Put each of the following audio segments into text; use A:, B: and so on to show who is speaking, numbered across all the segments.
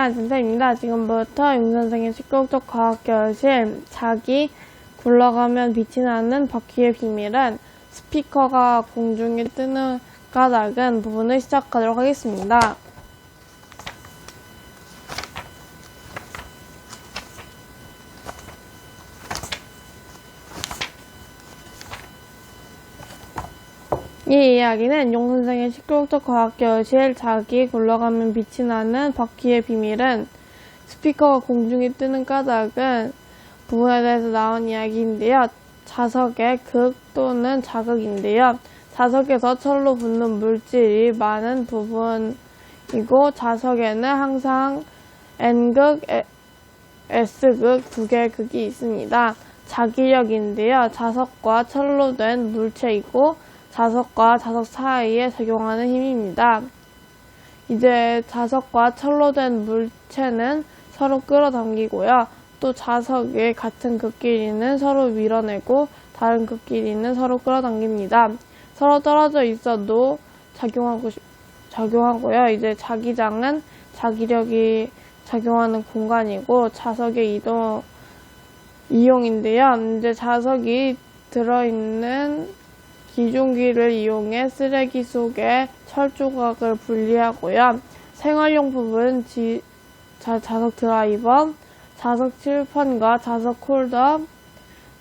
A: 대한 진짜입니다. 지금부터 윤 선생의 식국적 과학교실 자기 굴러가면 빛이 나는 바퀴의 비밀은 스피커가 공중에 뜨는 까닭은 부분을 시작하도록 하겠습니다. 이 이야기는 용 선생의 식국적 과학 교실 자기 굴러가면 빛이 나는 바퀴의 비밀은 스피커가 공중에 뜨는 까닭은 부분에 대해서 나온 이야기인데요. 자석의 극 또는 자극인데요. 자석에서 철로 붙는 물질이 많은 부분이고 자석에는 항상 N극, 에- S극 두 개의 극이 있습니다. 자기력인데요. 자석과 철로 된 물체이고 자석과 자석 사이에 작용하는 힘입니다. 이제 자석과 철로 된 물체는 서로 끌어당기고요. 또 자석의 같은 극끼리는 서로 밀어내고 다른 극끼리는 서로 끌어당깁니다. 서로 떨어져 있어도 작용하고 싶- 작용하고요. 이제 자기장은 자기력이 작용하는 공간이고 자석의 이동 이용인데요. 이제 자석이 들어있는 기중기를 이용해 쓰레기 속에 철 조각을 분리하고요. 생활용품은 지- 자, 자석 드라이버, 자석 칠판과 자석 홀더,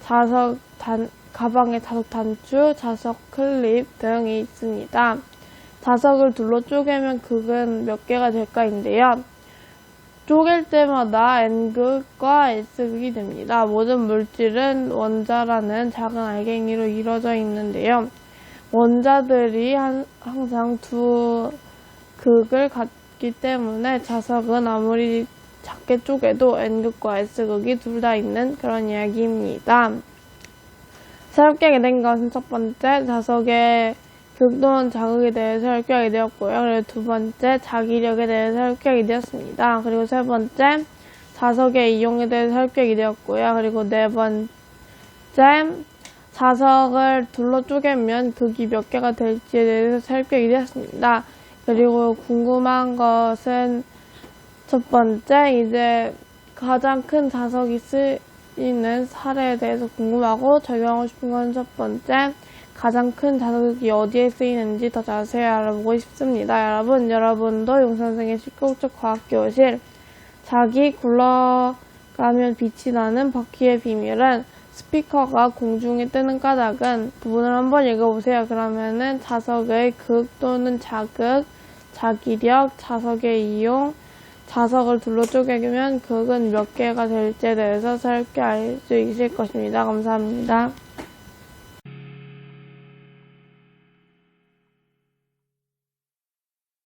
A: 자석 단, 가방의 자석 단추, 자석 클립 등이 있습니다. 자석을 둘로 쪼개면 극은 몇 개가 될까인데요. 쪼갤 때마다 N극과 S극이 됩니다. 모든 물질은 원자라는 작은 알갱이로 이루어져 있는데요. 원자들이 한- 항상 두 극을 갖기 때문에 자석은 아무리 작게 쪼개도 N극과 S극이 둘 다 있는 그런 이야기입니다. 새롭게 된 것은 첫 번째, 자석의 극 또는 자극에 대해서 하게 되었고요. 그리고 두 번째, 자기력에 대해서 하게 되었습니다. 그리고 세 번째, 자석의 이용에 대해서 하게 되었고요. 그리고 네 번째, 자석을 둘러 쪼개면 극이 몇 개가 될지에 대해서 하게 되었습니다. 그리고 궁금한 것은 첫 번째, 이제 가장 큰 자석이 쓰 이는 사례에 대해서 궁금하고 적용하고 싶은 건 첫 번째, 가장 큰 자석이 어디에 쓰이는지 더 자세히 알아보고 싶습니다. 여러분, 여러분도 용선생의 식국적 과학교실 자기 굴러가면 빛이 나는 바퀴의 비밀은 스피커가 공중에 뜨는 까닭은 부분을 한번 읽어보세요. 그러면은 자석의 극 또는 자극, 자기력, 자석의 이용, 자석을 둘러 쪼개면 극은 몇 개가 될지에 대해서 새롭게 알 수 있을 것입니다. 감사합니다.